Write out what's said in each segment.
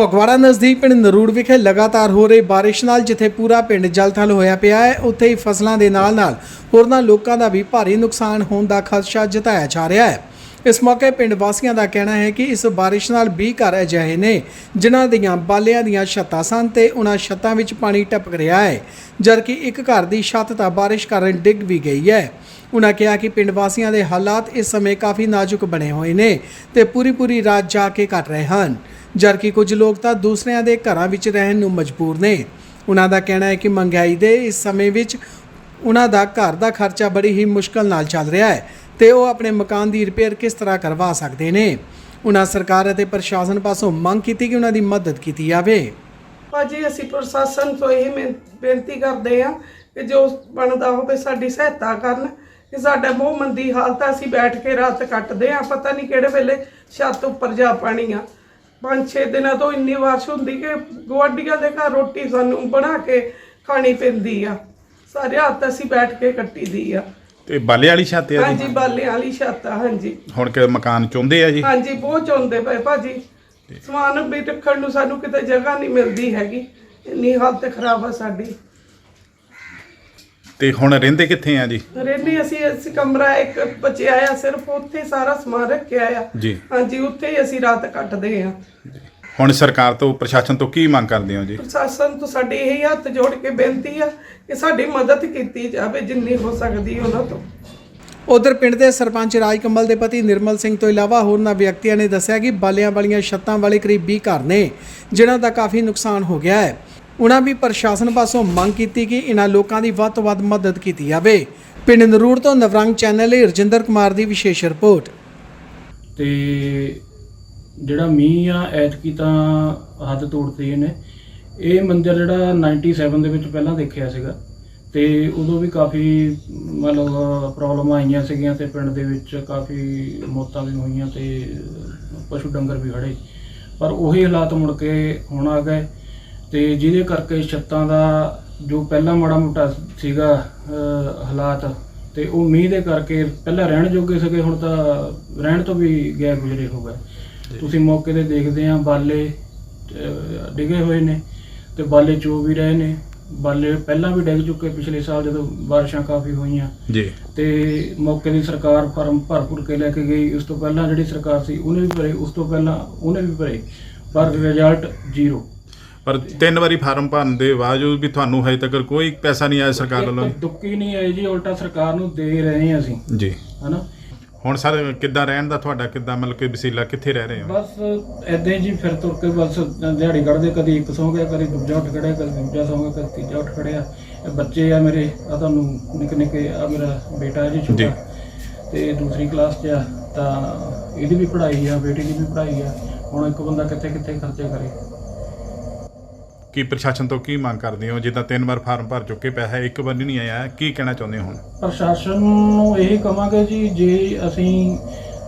ਫਗਵਾੜਾ ਨਜ਼ਦੀਕ ਪਿੰਡ ਨਰੂੜ ਵਿਖੇ ਲਗਾਤਾਰ ਹੋ ਰਹੀ ਬਾਰਿਸ਼ ਨਾਲ ਜਿੱਥੇ ਪੂਰਾ ਪਿੰਡ ਜਲਥਲ ਹੋਇਆ ਪਿਆ ਹੈ, ਉੱਥੇ ਹੀ ਫਸਲਾਂ ਦੇ ਨਾਲ-ਨਾਲ ਹੋਰਨਾਂ ਲੋਕਾਂ ਦਾ ਵੀ ਭਾਰੀ ਨੁਕਸਾਨ ਹੋਣ ਦਾ ਖਦਸ਼ਾ ਜਤਾਇਆ ਜਾ ਰਿਹਾ ਹੈ। ਇਸ ਮੌਕੇ ਪਿੰਡ ਵਾਸੀਆਂ ਦਾ ਕਹਿਣਾ ਹੈ ਕਿ ਇਸ ਬਾਰਿਸ਼ ਨਾਲ 20 ਘਰ ਅਜਿਹੇ ਨੇ, ਜਿਨ੍ਹਾਂ ਦੀਆਂ ਬਾਲਿਆਂ ਦੀਆਂ ਛੱਤਾਂ ਸਨ ਤੇ ਉਹਨਾਂ ਛੱਤਾਂ ਵਿੱਚ ਪਾਣੀ ਟਪਕ ਰਿਹਾ ਹੈ, ਜਦਕਿ ਇੱਕ ਘਰ ਦੀ ਛੱਤ ਤਾਂ ਬਾਰਿਸ਼ ਕਾਰਨ ਡਿੱਗ ਵੀ ਗਈ ਹੈ। ਉਹਨਾਂ ਕਿਹਾ ਕਿ ਪਿੰਡ ਵਾਸੀਆਂ ਦੇ ਹਾਲਾਤ ਇਸ ਸਮੇਂ ਕਾਫੀ ਨਾਜ਼ੁਕ ਬਣੇ ਹੋਏ ਨੇ ਤੇ ਪੂਰੀ ਪੂਰੀ ਰਾਤ ਜਾ ਕੇ ਕੱਟ ਰਹੇ ਹਨ। ਜਦਕਿ ਕੁਝ ਲੋਕ ਤਾਂ ਦੂਸਰਿਆਂ ਦੇ ਘਰਾਂ ਵਿੱਚ ਰਹਿਣ ਨੂੰ ਮਜਬੂਰ ਨੇ। ਉਹਨਾਂ ਦਾ ਕਹਿਣਾ ਹੈ ਕਿ ਮਹਿੰਗਾਈ ਦੇ ਇਸ ਸਮੇਂ ਵਿੱਚ ਉਹਨਾਂ ਦਾ ਘਰ ਦਾ ਖਰਚਾ ਬੜੀ ਹੀ ਮੁਸ਼ਕਲ ਨਾਲ ਚੱਲ ਰਿਹਾ ਹੈ ਤੇ ਉਹ ਆਪਣੇ ਮਕਾਨ ਦੀ ਰਿਪੇਅਰ ਕਿਸ ਤਰ੍ਹਾਂ ਕਰਵਾ ਸਕਦੇ ਨੇ। ਉਹਨਾਂ ਸਰਕਾਰ ਅਤੇ ਪ੍ਰਸ਼ਾਸਨ ਪਾਸੋਂ ਮੰਗ ਕੀਤੀ ਕਿ ਉਹਨਾਂ ਦੀ ਮਦਦ ਕੀਤੀ ਜਾਵੇ। ਭਾਜੀ, ਅਸੀਂ ਪ੍ਰਸ਼ਾਸਨ ਤੋਂ ਇਹ ਮਿਹਨ- ਬੇਨਤੀ ਕਰਦੇ ਆ ਕਿ ਜੋ ਬਣਦਾ ਹੋਵੇ ਸਾਡੀ ਸਹਾਇਤਾ ਕਰਨ। ਕਿ ਸਾਡਾ ਬਹੁਤ ਮੰਦੀ ਹਾਲਤ ਆ, ਅਸੀਂ ਬੈਠ ਕੇ ਰਾਤ ਕੱਟਦੇ ਆ ਪਤਾ ਨਹੀਂ ਕਿਹੜੇ ਵੇਲੇ ਛੱਤ ਉੱਪਰ ਜਾ ਪਾਣੀ ਆ। ਪੰਜ ਛੇ ਦਿਨਾਂ ਤੋਂ ਇੰਨੀ ਬਾਰਿਸ਼ ਹੁੰਦੀ ਕਿ ਗੁਆਂਢੀਆਂ ਦੇ ਘਰ ਰੋਟੀ ਸਾਨੂੰ ਬਣਾ ਕੇ ਖਾਣੀ ਪੈਂਦੀ ਆ। ਸਾਰੇ ਰਾਤ ਅਸੀਂ ਬੈਠ ਕੇ ਕੱਟੀ ਦੀ ਆ। ਤੇ ਬਾਲੇ ਵਾਲੀ ਛੱਤ ਆ ਹਾਂਜੀ ਜੀ ਬਾਲਿਆਂ ਵਾਲੀ ਛੱਤ ਆ ਹਾਂਜੀ। ਹੁਣ ਕਿ ਮਕਾਨ ਚਾਹੁੰਦੇ ਆ ਜੀ? ਹਾਂਜੀ ਬਹੁਤ ਚਾਹੁੰਦੇ ਪਏ ਭਾਜੀ। ਸਮਾਨ ਵੀ ਰੱਖਣ ਨੂੰ ਸਾਨੂੰ ਕਿਤੇ ਜਗ੍ਹਾ ਨਹੀਂ ਮਿਲਦੀ ਹੈਗੀ। ਇੰਨੀ ਹਾਲਤ ਖਰਾਬ ਆ ਸਾਡੀ। ਤੇ ਹੁਣ ਰਹਿੰਦੇ ਕਿੱਥੇ ਆ ਜੀ? ਰਹਿੰਦੇ ਅਸੀਂ ਅਸੀਂ ਕਮਰਾ ਇੱਕ ਬਚਿਆ ਆ ਸਿਰਫ ਉੱਥੇ ਸਾਰਾ ਸਮਾਨ ਰੱਖਿਆ ਆ। ਜੀ। ਹਾਂਜੀ ਉੱਥੇ ਹੀ ਅਸੀਂ ਰਾਤ ਕੱਟਦੇ ਆ। ਹੁਣ ਸਰਕਾਰ ਤੋਂ ਪ੍ਰਸ਼ਾਸਨ ਤੋਂ ਕੀ ਮੰਗ ਕਰਦੇ ਹੋ ਜੀ? ਪ੍ਰਸ਼ਾਸਨ ਤੋਂ ਸਾਡੀ ਇਹ ਹੱਥ ਜੋੜ ਕੇ ਬੇਨਤੀ ਆ ਕਿ ਸਾਡੀ ਮਦਦ ਕੀਤੀ ਜਾਵੇ ਜਿੰਨੀ ਹੋ ਸਕਦੀ ਉਹਨਾਂ ਤੋਂ। ਉਧਰ ਪਿੰਡ ਦੇ ਸਰਪੰਚ ਰਾਜ ਕਮਲ ਦੇ ਪਤੀ ਨਿਰਮਲ ਸਿੰਘ ਤੋਂ ਇਲਾਵਾ ਹੋਰਨਾਂ ਵਿਅਕਤੀਆਂ ਨੇ ਦੱਸਿਆ ਕਿ ਬਾਲਿਆਂ ਵਾਲੀਆਂ ਛੱਤਾਂ ਵਾਲੇ ਕਰੀਬ 20 ਘਰ ਨੇ ਜਿਨ੍ਹਾਂ ਦਾ ਕਾਫੀ ਨੁਕਸਾਨ ਹੋ ਗਿਆ ਹੈ। ਉਹਨਾਂ ਵੀ ਪ੍ਰਸ਼ਾਸਨ ਪਾਸੋਂ ਮੰਗ ਕੀਤੀ ਕਿ ਇਹਨਾਂ ਲੋਕਾਂ ਦੀ ਵੱਧ ਤੋਂ ਵੱਧ ਮਦਦ ਕੀਤੀ ਜਾਵੇ। ਪਿੰਡ ਨਰੂਰ ਤੋਂ ਨਵਰੰਗ ਚੈਨਲ ਲਈ ਰਜਿੰਦਰ ਕੁਮਾਰ ਦੀ ਵਿਸ਼ੇਸ਼ ਰਿਪੋਰਟ। ਤੇ ਜਿਹੜਾ ਮੀਂਹ ਆ, ਐਤਕੀ ਤਾਂ ਹੱਦ ਤੋੜਤੀ ਇਹਨੇ। ਇਹ ਮੰਦਿਰ ਜਿਹੜਾ 97 ਦੇ ਵਿੱਚ ਪਹਿਲਾਂ ਦੇਖਿਆ ਸੀਗਾ। ਤੇ ਉਦੋਂ ਵੀ ਕਾਫੀ ਮਤਲਬ ਪ੍ਰੋਬਲਮ ਆਈਆਂ ਸੀਗੀਆਂ ਤੇ ਪਿੰਡ ਦੇ ਵਿੱਚ ਕਾਫੀ ਮੌਤਾਂ ਵੀ ਹੋਈਆਂ ਤੇ ਪਸ਼ੂ ਡੰਗਰ ਵੀ ਖੜੇ। ਪਰ ਉਹੀ ਹਾਲਾਤ ਮੁੜ ਕੇ ਹੁਣ ਆ ਗਏ। ਤੇ ਜਿਹਦੇ ਕਰਕੇ ਛੱਤਾਂ ਦਾ ਜੋ ਪਹਿਲਾਂ ਮਾੜਾ ਮੋਟਾ ਸੀਗਾ ਹਾਲਾਤ ਤੇ ਉਹ ਮੀਂਹ ਦੇ ਕਰਕੇ ਪਹਿਲਾਂ ਰਹਿਣ ਜੋਗੇ ਸੀਗੇ ਹੁਣ ਤਾਂ ਰਹਿਣ ਤੋਂ ਵੀ ਗੈਰ ਗੁਜ਼ਰੇ ਹੋ ਗਏ। ਤੁਸੀਂ ਮੌਕੇ ਤੇ ਦੇਖਦੇ ਆ ਬਾਲੇ ਡਿੱਗੇ ਹੋਏ ਨੇ ਤੇ ਬਾਲੇ ਚੋ ਵੀ ਰਹੇ ਨੇ। ਬਾਲੇ ਪਹਿਲਾਂ ਵੀ ਡਿੱਗ ਚੁੱਕੇ ਪਿਛਲੇ ਸਾਲ ਜਦੋਂ ਬਾਰਿਸ਼ਾਂ ਕਾਫੀ ਹੋਈਆਂ। ਜੀ। ਤੇ ਮੌਕੇ ਦੀ ਸਰਕਾਰ ਫਾਰਮ ਭਰਪੂਰ ਕੇ ਲੈ ਕੇ ਗਈ। ਉਸ ਤੋਂ ਪਹਿਲਾਂ ਜਿਹੜੀ ਸਰਕਾਰ ਸੀ ਉਹਨੇ ਵੀ ਭਰੇ ਉਸ ਤੋਂ ਪਹਿਲਾਂ ਉਹਨੇ ਵੀ ਭਰੇ। ਪਰ ਰਿਜ਼ਲਟ ਜ਼ੀਰੋ ਪਰ ਤਿੰਨ ਵਾਰੀ ਫਾਰਮ ਭਰਨ ਦੇ ਬਾਵਜੂਦ ਵੀ ਤੁਹਾਨੂੰ ਹਜੇ ਤੱਕ ਕੋਈ ਪੈਸਾ ਨਹੀਂ ਆਇਆ ਸਰਕਾਰ ਵੱਲੋਂ। ਦੁੱਕੀ ਨਹੀਂ ਆਈ ਜੀ ਉਲਟਾ ਸਰਕਾਰ ਨੂੰ ਦੇ ਰਹੇ ਹਾਂ ਅਸੀਂ। ਜੀ। ਹਨਾ? ਹੁਣ ਸਰ ਕਿੱਦਾਂ ਰਹਿਣ ਦਾ ਤੁਹਾਡਾ ਕਿੱਦਾਂ ਮਤਲਬ ਕਿ ਵਸੀਲਾ ਕਿੱਥੇ ਰਹਿ ਰਹੇ ਹੋ? ਬਸ ਐਦਾਂ ਹੀ ਜੀ ਫਿਰ ਤੁਰ ਕੇ ਬਸ ਦਿਹਾੜੀ ਕੱਢਦੇ ਕਦੀ ਇੱਕ ਸੌਂ ਗਿਆ ਕਦੀ ਦੂਜਾ ਉੱਠ ਖੜਿਆ ਕਦੀ ਦੂਜਾ ਸੌਂ ਗਿਆ ਕਦੀ ਤੀਜਾ ਉੱਠ ਖੜਿਆ। ਇਹ ਬੱਚੇ ਆ ਮੇਰੇ ਆ ਤੁਹਾਨੂੰ ਨਿੱਕੇ ਨਿੱਕੇ ਆ ਮੇਰਾ ਬੇਟਾ ਹੈ ਜੀ। ਛੋਟਾ। ਤੇ ਦੂਸਰੀ ਕਲਾਸ 'ਚ ਆ ਤਾਂ ਇਹਦੀ ਵੀ ਪੜ੍ਹਾਈ ਆ ਬੇਟੀ ਦੀ ਵੀ ਪੜ੍ਹਾਈ ਆ। ਹੁਣ ਇੱਕ ਬੰਦਾ ਕਿੱਥੇ ਕਿੱਥੇ ਖਰਚੇ ਕਰੇ। ਕੀ ਪ੍ਰਸ਼ਾਸਨ ਤੋਂ ਕੀ ਮੰਗ ਕਰਦੇ ਹੋ? ਜਿੱਦਾਂ ਤਿੰਨ ਵਾਰ ਫਾਰਮ ਭਰ ਚੁੱਕੇ ਪੈਸਾ ਇੱਕ ਵਾਰ ਨਹੀਂ ਆਇਆ ਕੀ ਕਹਿਣਾ ਚਾਹੁੰਦੇ ਹੋ ਹੁਣ? ਪ੍ਰਸ਼ਾਸਨ ਨੂੰ ਇਹ ਕਵਾਂਗੇ ਜੀ ਜੇ ਅਸੀਂ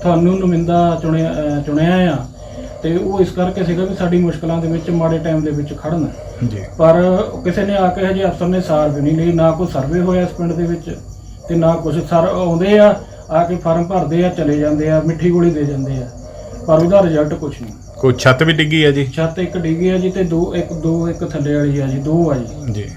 ਤੁਹਾਨੂੰ ਨੁਮਾਇੰਦਾ ਚੁਣਿਆ ਅਹ ਚੁਣਿਆ ਆ ਤੇ ਉਹ ਇਸ ਕਰਕੇ ਸੀਗਾ ਵੀ ਸਾਡੀ ਮੁਸ਼ਕਲਾਂ ਦੇ ਵਿੱਚ ਮਾੜੇ ਟਾਈਮ ਦੇ ਵਿੱਚ ਖੜਨ। ਜੀ। ਪਰ ਕਿਸੇ ਨੇ ਆ ਕੇ ਹਜੇ ਅਫਸਰ ਨੇ ਸਾਰ ਵੀ ਨਹੀਂ ਲਈ ਨਾ ਕੋਈ ਸਰਵੇ ਹੋਇਆ ਇਸ ਪਿੰਡ ਦੇ ਵਿੱਚ ਤੇ ਨਾ ਕੁਝ ਸਰ ਆਉਂਦੇ ਆ ਆ ਕੇ ਫਾਰਮ ਭਰਦੇ ਆ ਚਲੇ ਜਾਂਦੇ ਆ ਮਿੱਠੀ ਗੋਲੀ ਦੇ ਜਾਂਦੇ ਆ ਪਰ ਉਹਦਾ ਰਿਜ਼ਲਟ ਕੁਝ ਨਹੀਂ। ਕੋਈ ਛੱਤ ਵੀ ਡਿੱਗੀ ਹੈ ਜੀ? ਛੱਤ ਇੱਕ ਡਿੱਗੀ ਆ ਜੀ ਤੇ ਦੋ ਇੱਕ ਦੋ ਇੱਕ ਥੱਲੇ ਵਾਲੀ ਆ ਜੀ ਦੋ ਆ ਜੀ। ਜੀ।